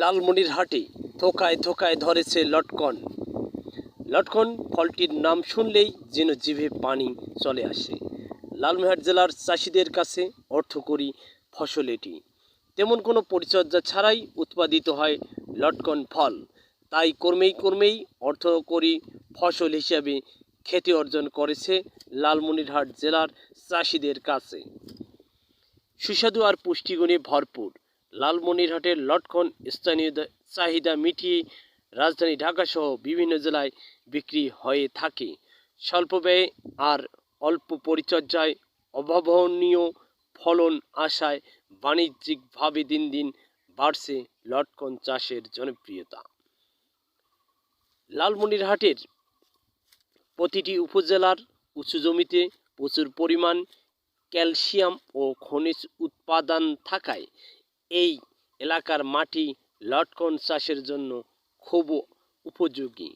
লালমনিরহাটে থোকায় থোকায় ধরেছে লটকন। লটকন ফলটির নাম শুনলেই যেন জিভে পানি চলে আসে। লালমনিরহাট জেলার চাষিদের কাছে অর্থকরী ফসল এটি। তেমন কোনো পরিচর্যা ছাড়াই উৎপাদিত হয় লটকন ফল। তাই কর্মেই কর্মেই অর্থকরী ফসল হিসাবে খ্যাতি অর্জন করেছে লালমনিরহাট জেলার চাষিদের কাছে। সুস্বাদু আর পুষ্টিগুণে ভরপুর। লালমনিরহাটের লটকন স্থানীয় চাহিদা মিটিয়ে রাজধানী ঢাকাসহ বিভিন্ন জেলায় বিক্রি হয়ে থাকে। স্বল্প ব্যয়ে আর অল্প পরিচর্যায় অভাবনীয় ফলন আশায় বাণিজ্যিকভাবে দিন দিন বাড়ছে লটকন চাষের জনপ্রিয়তা। লালমনিরহাটের প্রতিটি উপজেলার উঁচু জমিতে প্রচুর পরিমাণ ক্যালসিয়াম ও খনিজ উৎপাদন থাকায় এই এলাকার মাটি লটকন চাষের জন্য খুব উপযোগী।